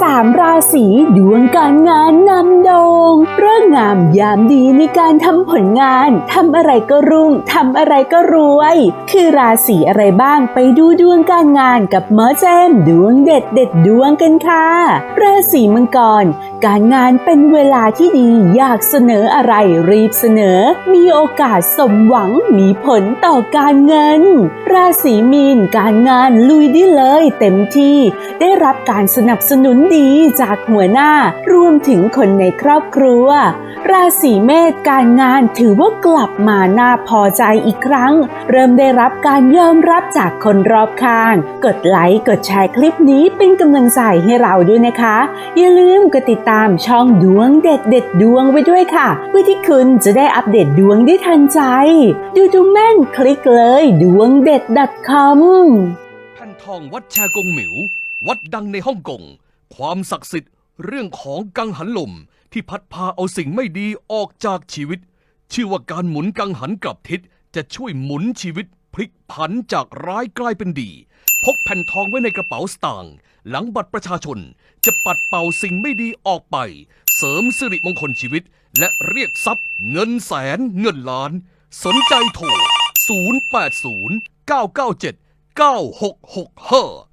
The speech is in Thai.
สามราศีดวงการงานนำโดงเรื่องงามยามดีในการทำผลงานทำอะไรก็รุ่งทำอะไรก็รวย คือราศีอะไรบ้างไปดูดวงการงานกับหมอแจมดวงเด็ดเด็ดดวงกันค่ะ ราศีมังกร การงานเป็นเวลาที่ดีอยากเสนออะไรรีบเสนอ มีโอกาสสมหวังมีผลต่อการเงิน ราศีมีนการงานลุยได้เลยเต็มที่ ได้รับการสนับสนุนดีจากหัวหน้ารวมถึงคนในครอบครัวราศีเมษการงานถือว่ากลับมาน่าพอใจอีกครั้ง เริ่มได้รับการยอมรับจากคนรอบข้าง กดไลค์กดแชร์คลิปนี้เป็นกำลังใจให้เราด้วยนะคะ อย่าลืมกดติดตามช่องดวงเด็ดเด็ดดวงไว้ด้วยค่ะ เพื่อที่คุณจะได้อัปเดตดวงได้ทันใจ ดูดูแม่นคลิกเลยดวงเด็ด .com แผ่นทองวัดแชกงหมิว วัดดังในฮ่องกงความศักดิ์สิทธิ์ เรื่องของกังหันลมที่พัดพาเอาสิ่งไม่ดีออกจากชีวิต ชื่อว่าการหมุนกังหันกลับทิศจะช่วยหมุนชีวิตพลิกผันจากร้ายกลายเป็นดี พกแผ่นทองไว้ในกระเป๋าสตางค์หลังบัตรประชาชน จะปัดเป่าสิ่งไม่ดีออกไป เสริมสิริมงคลชีวิต และเรียกทรัพย์ เงินแสน เงินล้าน สนใจโทร 080 997 9665